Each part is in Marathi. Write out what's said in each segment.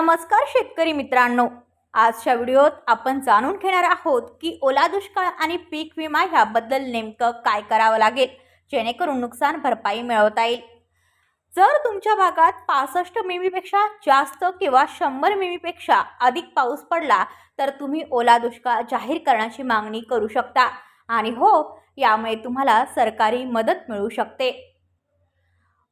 नमस्कार शेतकरी मित्रांनो. आजच्या व्हिडिओत आपण जाणून घेणार आहोत की ओला दुष्काळ आणि पीक विमा ह्याबद्दल नेमकं काय करावं लागेल जेणेकरून नुकसान भरपाई मिळवता येईल. जर तुमच्या भागात पासष्ट मिमीपेक्षा जास्त किंवा शंभर मिमीपेक्षा अधिक पाऊस पडला तर तुम्ही ओला दुष्काळ जाहीर करण्याची मागणी करू शकता. आणि हो यामुळे तुम्हाला सरकारी मदत मिळू शकते.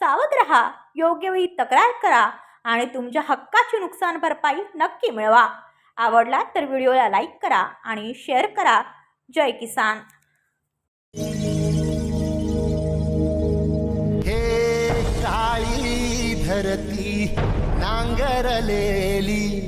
सावध रहा योग्य वेळी तक्रार करा आणि तुमच्या हक्काची नुकसान भरपाई नक्की मिळवा. आवडला तर व्हिडिओला लाईक करा आणि शेअर करा. जय किसान. हे काळी धरती नांगरलेली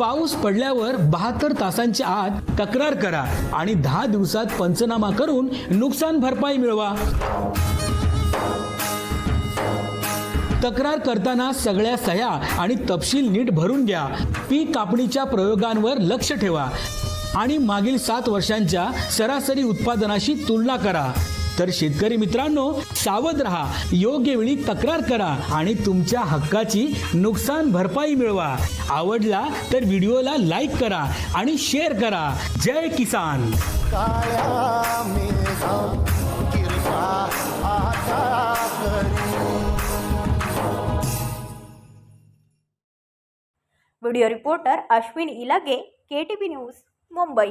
पाऊस पडल्यावर बहात्तर तासांच्या आत तक्रार करा आणि दहा दिवसात पंचनामा करून नुकसान भरपाई मिळवा. तक्रार करताना सगळ्या सह्या आणि तपशील नीट भरून घ्या. पीक कापणीच्या प्रयोगांवर लक्ष ठेवा आणि मागील सात वर्षांच्या सरासरी उत्पादनाशी तुलना करा. तर शेतकरी मित्रांनो सावध रहा योग्य वेळी तक्रार करा आणि तुमच्या हक्काची नुकसान भरपाई मिळवा. आवडला तर व्हिडिओला लाईक करा आणि शेअर करा. जय किसान! Video reporter Ashwin Ilage K T V news Mumbai.